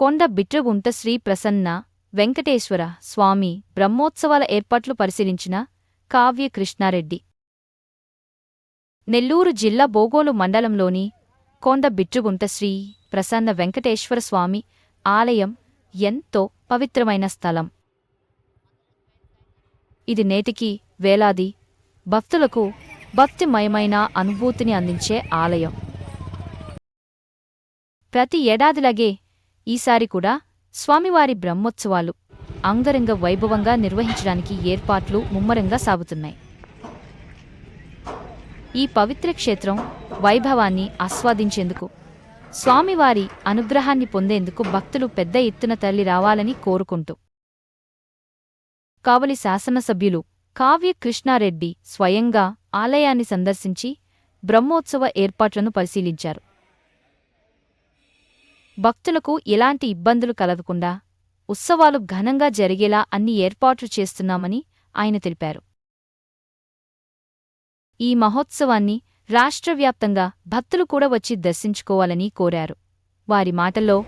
కొండ బిట్రగుంట శ్రీ ప్రసన్న వెంకటేశ్వర స్వామి బ్రహ్మోత్సవాల ఏర్పాట్లు పరిశీలించిన కావ్య కృష్ణారెడ్డి. నెల్లూరు జిల్లా బోగోలు మండలంలోని కొండ బిట్రుగుంట శ్రీ ప్రసన్న వెంకటేశ్వర స్వామి ఆలయం ఎంతో పవిత్రమైన స్థలం. ఇది నేటికి వేలాది భక్తులకు భక్తిమయమైన అనుభూతిని అందించే ఆలయం. ప్రతి ఏడాదిలాగే ఈసారి కూడా స్వామివారి బ్రహ్మోత్సవాలు అంగరంగ వైభవంగా నిర్వహించడానికి ఏర్పాట్లు ముమ్మరంగా సాగుతున్నాయి. ఈ పవిత్ర క్షేత్రం వైభవాన్ని ఆస్వాదించేందుకు స్వామివారి అనుగ్రహాన్ని పొందేందుకు భక్తులు పెద్ద ఎత్తున తల్లి రావాలని కోరుకుంటూ. కావలి శాసనసభ్యులు కావ్య కృష్ణారెడ్డి స్వయంగా ఆలయాన్ని సందర్శించి బ్రహ్మోత్సవ ఏర్పాట్లను పరిశీలించారు. భక్తులకు ఎలాంటి ఇబ్బందులు కలగకుండా ఉత్సవాలు ఘనంగా జరిగేలా అన్ని ఏర్పాట్లు చేస్తున్నామని ఆయన తెలిపారు. ఈ మహోత్సవాన్ని రాష్ట్రవ్యాప్తంగా భక్తులు కూడా వచ్చి దర్శించుకోవాలని కోరారు. వారి మాటల్లో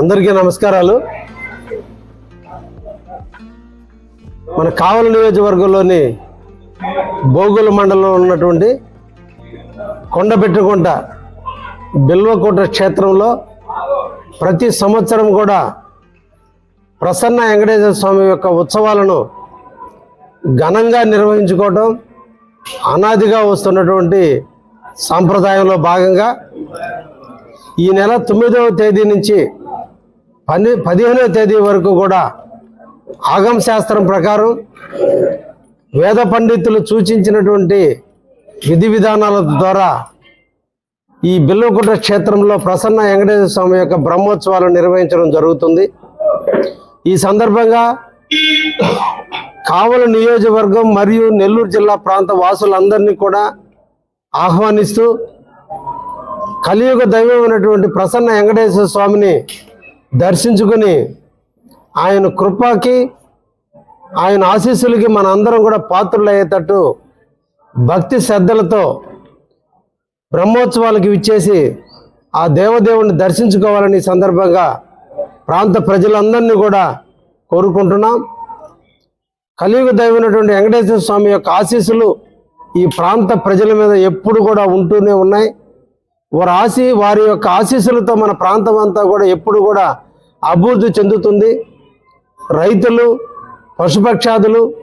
అందరికీ నమస్కారాలు. మన కావల నియోజకవర్గంలోని భోగుల మండలంలో ఉన్నటువంటి కొండబెట్టుకుంట బిల్వకుంట క్షేత్రంలో ప్రతి సంవత్సరం కూడా ప్రసన్న వెంకటేశ్వర స్వామి యొక్క ఉత్సవాలను ఘనంగా నిర్వహించుకోవడం అనాదిగా వస్తున్నటువంటి సాంప్రదాయంలో భాగంగా ఈ నెల తొమ్మిదవ తేదీ నుంచి పని పదిహేనవ తేదీ వరకు కూడా ఆగమ శాస్త్రం ప్రకారం వేద పండితులు సూచించినటువంటి విధి విధానాల ద్వారా ఈ బిల్వకుట క్షేత్రంలో ప్రసన్న వెంకటేశ్వర స్వామి యొక్క బ్రహ్మోత్సవాలు నిర్వహించడం జరుగుతుంది. ఈ సందర్భంగా కావల నియోజకవర్గం మరియు నెల్లూరు జిల్లా ప్రాంత వాసులందరినీ కూడా ఆహ్వానిస్తూ కలియుగ దైవం ఉన్నటువంటి ప్రసన్న వెంకటేశ్వర స్వామిని దర్శించుకుని ఆయన కృపకి ఆయన ఆశీస్సులకి మన అందరం కూడా పాత్రులయ్యేటట్టు భక్తి శ్రద్ధలతో బ్రహ్మోత్సవాలకు ఇచ్చేసి ఆ దేవదేవుని దర్శించుకోవాలని ఈ సందర్భంగా ప్రాంత ప్రజలందరినీ కూడా కోరుకుంటున్నాం. కలియుగ దైవమైనటువంటి వెంకటేశ్వర స్వామి యొక్క ఆశీస్సులు ఈ ప్రాంత ప్రజల మీద ఎప్పుడు కూడా ఉంటూనే ఉన్నాయి. వారి ఆశీ వారి యొక్క ఆశీస్సులతో మన ప్రాంతం అంతా కూడా ఎప్పుడు కూడా అభివృద్ధి చెందుతుంది. రైతులు పశుపక్షాదులు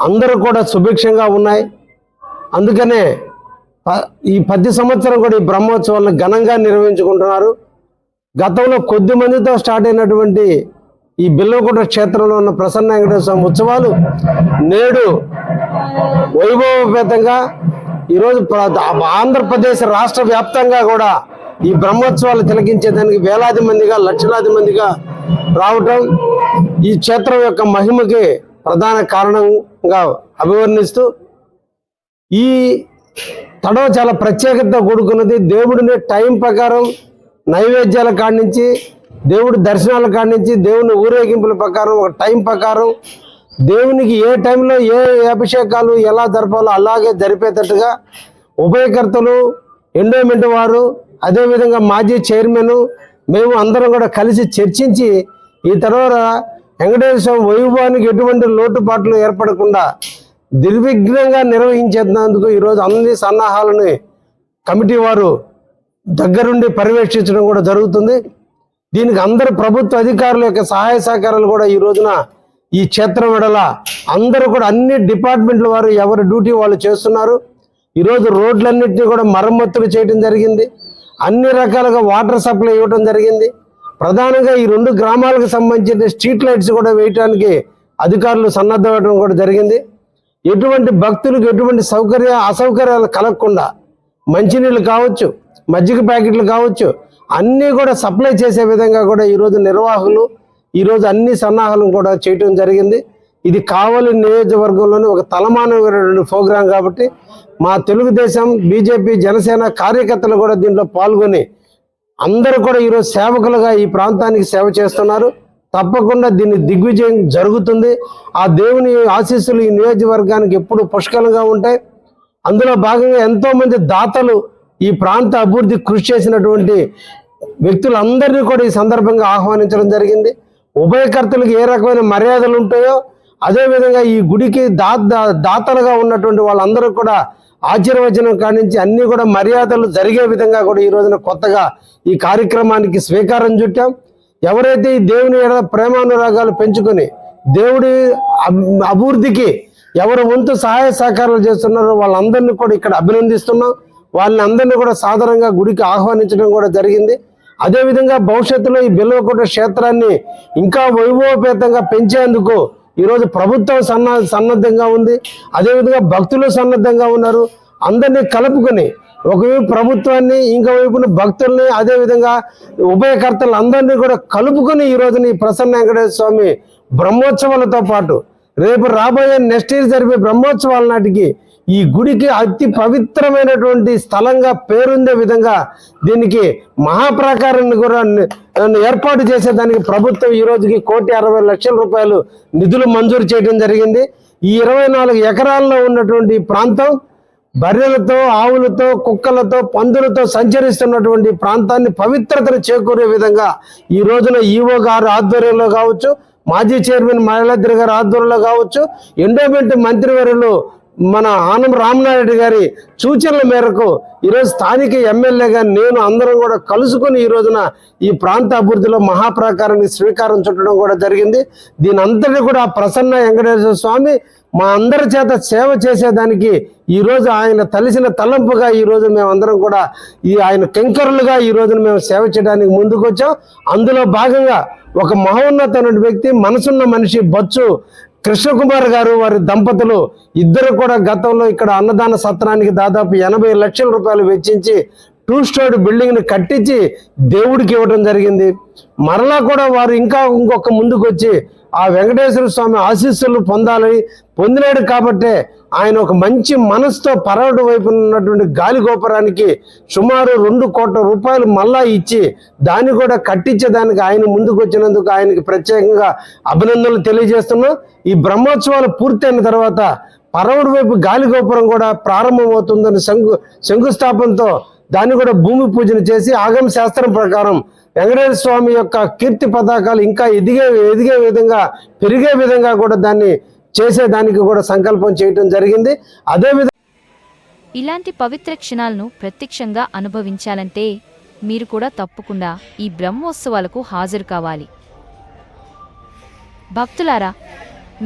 అందరూ కూడా సుభిక్షంగా ఉన్నాయి. అందుకనే ప- ఈ పది సంవత్సరం కూడా ఈ బ్రహ్మోత్సవాలను ఘనంగా నిర్వహించుకుంటున్నారు. గతంలో కొద్ది మందితో స్టార్ట్ అయినటువంటి ఈ బిల్లవకోట క్షేత్రంలో ఉన్న ప్రసన్న వెంకటేశ్వర స్వామి ఉత్సవాలు నేడు వైభవపేతంగా ఈరోజు ఆంధ్రప్రదేశ్ రాష్ట్ర వ్యాప్తంగా కూడా ఈ బ్రహ్మోత్సవాలు తిలకించేదానికి వేలాది మందిగా లక్షలాది మందిగా రావటం ఈ క్షేత్రం యొక్క మహిమకి ప్రధాన కారణంగా అభివర్ణిస్తూ ఈ తడవ చాలా ప్రత్యేకతతో కూడుకున్నది. దేవుడిని టైం ప్రకారం నైవేద్యాల కాడి నుంచి దేవుడి దర్శనాల కాడి నుంచి దేవుని ఊరేగింపుల ప్రకారం ఒక టైం ప్రకారం దేవునికి ఏ టైంలో ఏ అభిషేకాలు ఎలా జరపాలో అలాగే జరిపేటట్టుగా ఉభయకర్తలు ఎండోమెంట్ వారు అదేవిధంగా మాజీ చైర్మన్ మేము అందరం కూడా కలిసి చర్చించి ఈ తర్వాత వెంకటేశ్వర స్వామి వైభవానికి ఎటువంటి లోటుపాట్లు ఏర్పడకుండా నిర్విఘ్నంగా నిర్వహించేందుకు ఈరోజు అన్ని సన్నాహాలను కమిటీ వారు దగ్గరుండి పర్యవేక్షించడం కూడా జరుగుతుంది. దీనికి అందరు ప్రభుత్వ అధికారుల యొక్క సహాయ సహకారాలు కూడా ఈ రోజున ఈ క్షేత్రం వెడల అందరూ కూడా అన్ని డిపార్ట్మెంట్ల వారు ఎవరి డ్యూటీ వాళ్ళు చేస్తున్నారు. ఈరోజు రోడ్లన్నింటినీ కూడా మరమ్మతులు చేయడం జరిగింది. అన్ని రకాలుగా వాటర్ సప్లై ఇవ్వడం జరిగింది. ప్రధానంగా ఈ రెండు గ్రామాలకు సంబంధించిన స్ట్రీట్ లైట్స్ కూడా వేయటానికి అధికారులు సన్నద్ధమవడం కూడా జరిగింది. ఎటువంటి భక్తులకు ఎటువంటి సౌకర్య అసౌకర్యాలు కలగకుండా మంచినీళ్ళు కావచ్చు మజ్జిగ ప్యాకెట్లు కావచ్చు అన్నీ కూడా సప్లై చేసే విధంగా కూడా ఈరోజు నిర్వాహకులు ఈరోజు అన్ని సన్నాహాలను కూడా చేయటం జరిగింది. ఇది కావలి నియోజకవర్గంలోని ఒక తలమానమైనటువంటి ప్రోగ్రాం కాబట్టి మా తెలుగుదేశం బీజేపీ జనసేన కార్యకర్తలు కూడా దీంట్లో పాల్గొని అందరూ కూడా ఈరోజు సేవకులుగా ఈ ప్రాంతానికి సేవ చేస్తున్నారు. తప్పకుండా దీన్ని దిగ్విజయం జరుగుతుంది. ఆ దేవుని ఆశీస్సులు ఈ నియోజకవర్గానికి ఎప్పుడు పుష్కలంగా ఉంటాయి. అందులో భాగంగా ఎంతోమంది దాతలు ఈ ప్రాంత అభివృద్ధి కృషి చేసినటువంటి వ్యక్తులందరినీ కూడా ఈ సందర్భంగా ఆహ్వానించడం జరిగింది. ఉభయకర్తలకు ఏ రకమైన మర్యాదలు ఉంటాయో అదేవిధంగా ఈ గుడికి దా దాతలుగా ఉన్నటువంటి వాళ్ళందరూ కూడా ఆశీర్వచనం కానించి అన్ని కూడా మర్యాదలు జరిగే విధంగా కూడా ఈ రోజున కొత్తగా ఈ కార్యక్రమానికి స్వీకారం చుట్టాం. ఎవరైతే ఈ దేవుని ప్రేమానురాగాలు పెంచుకొని దేవుడి అభివృద్ధికి ఎవరు వంతు సహాయ సహకారాలు చేస్తున్నారో వాళ్ళందరినీ కూడా ఇక్కడ అభినందిస్తున్నాం. వాళ్ళని అందరినీ కూడా సాధారణంగా గుడికి ఆహ్వానించడం కూడా జరిగింది. అదేవిధంగా భవిష్యత్తులో ఈ బిల్వకోట క్షేత్రాన్ని ఇంకా వైభవపేతంగా పెంచేందుకు ఈరోజు ప్రభుత్వం సన్న సన్నద్ధంగా ఉంది. అదేవిధంగా భక్తులు సన్నద్ధంగా ఉన్నారు. అందరినీ కలుపుకొని ఒకవైపు ప్రభుత్వాన్ని ఇంకో వైపున భక్తుల్ని అదేవిధంగా ఉభయకర్తలు అందరినీ కూడా కలుపుకొని ఈరోజు ఈ ప్రసన్న వెంకటేశ్వర స్వామి బ్రహ్మోత్సవాలతో పాటు రేపు రాబోయే నెక్స్ట్ ఇయర్ జరిపే బ్రహ్మోత్సవాల నాటికి ఈ గుడికి అతి పవిత్రమైనటువంటి స్థలంగా పేరుందే విధంగా దీనికి మహాప్రాకారాన్ని కూడా ఏర్పాటు ఏర్పాటు చేసేదానికి ప్రభుత్వం ఈ రోజుకి కోటి అరవై లక్షల రూపాయలు నిధులు మంజూరు చేయడం జరిగింది. ఈ ఇరవై నాలుగు ఎకరాల్లో ఉన్నటువంటి ప్రాంతం బర్రెలతో ఆవులతో కుక్కలతో పందులతో సంచరిస్తున్నటువంటి ప్రాంతాన్ని పవిత్రతను చేకూరే విధంగా ఈ రోజున ఈవో గారు ఆధ్వర్యంలో కావచ్చు మాజీ చైర్మన్ మహిళాద్రి గారి ఆధ్వర్యంలో కావచ్చు ఎండోమెంట్ మంత్రివర్యులు మన ఆనం రామనాయుడు గారి సూచనల మేరకు ఈరోజు స్థానిక ఎమ్మెల్యేగా నేను అందరం కూడా కలుసుకొని ఈ రోజున ఈ ప్రాంత అభివృద్ధిలో మహాప్రాకారాన్ని స్వీకారం చుట్టడం కూడా జరిగింది. దీని అంతటి కూడా ప్రసన్న వెంకటేశ్వర స్వామి మా అందరి చేత సేవ చేసేదానికి ఈ రోజు ఆయన తలిసిన తలంపుగా ఈ రోజు మేమందరం కూడా ఈ ఆయన కెంకరులుగా ఈ రోజున మేము సేవ చేయడానికి ముందుకు వచ్చాం అందులో భాగంగా ఒక మహోన్నతమైన వ్యక్తి మనసున్న మనిషి బొచ్చు కృష్ణకుమార్ గారు వారి దంపతులు ఇద్దరు కూడా గతంలో ఇక్కడ అన్నదాన సత్రానికి దాదాపు ఎనభై లక్షల రూపాయలు వెచ్చించి టూ స్టోరీ బిల్డింగ్ని కట్టించి దేవుడికి ఇవ్వడం జరిగింది. మరలా కూడా వారు ఇంకా ఇంకొక ముందుకు వచ్చి ఆ వెంకటేశ్వర స్వామి ఆశీస్సులు పొందాలి పొందినాడు కాబట్టే ఆయన ఒక మంచి మనసుతో పరవడు వైపు ఉన్నటువంటి గాలి గోపురానికి సుమారు రెండు కోట్ల రూపాయలు మళ్ళా ఇచ్చి దాన్ని కూడా కట్టించేదానికి ఆయన ముందుకు వచ్చినందుకు ఆయనకి ప్రత్యేకంగా అభినందనలు తెలియజేస్తున్నాం. ఈ బ్రహ్మోత్సవాలు పూర్తయిన తర్వాత పరవడు వైపు గాలి గోపురం కూడా ప్రారంభమవుతుందని శంకు శంకుస్థాపనతో దాన్ని కూడా భూమి పూజన చేసి ఆగమ శాస్త్రం ప్రకారం వెంకటేశ్వర స్వామి యొక్క కీర్తి పతాకాలు ఇంకా ఎదిగే ఎదిగే విధంగా పెరిగే విధంగా కూడా దాన్ని చేసేదానికి కూడా సంకల్పం చేయటం జరిగింది. అదేవిధంగా ఇలాంటి పవిత్ర క్షణాలను ప్రత్యక్షంగా అనుభవించాలంటే మీరు కూడా తప్పకుండా ఈ బ్రహ్మోత్సవాలకు హాజరు కావాలి. భక్తులారా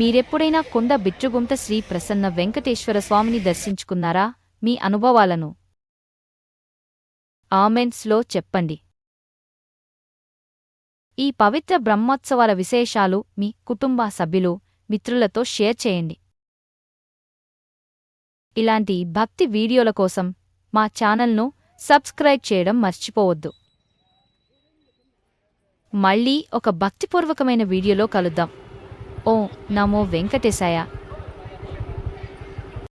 మీరెప్పుడైనా కొండ బిట్రుగుంట శ్రీ ప్రసన్న వెంకటేశ్వర స్వామిని దర్శించుకున్నారా? మీ అనుభవాలను. ఆమెంట్స్లో చెప్పండి. ఈ పవిత్ర బ్రహ్మోత్సవాల విశేషాలు మీ కుటుంబ సభ్యులు మిత్రులతో షేర్ చేయండి. ఇలాంటి భక్తి వీడియోల కోసం మా ఛానల్ను సబ్స్క్రైబ్ చేయడం మర్చిపోవద్దు. మళ్ళీ ఒక భక్తిపూర్వకమైన వీడియోలో కలుద్దాం. ఓ నమో వెంకటేశాయ.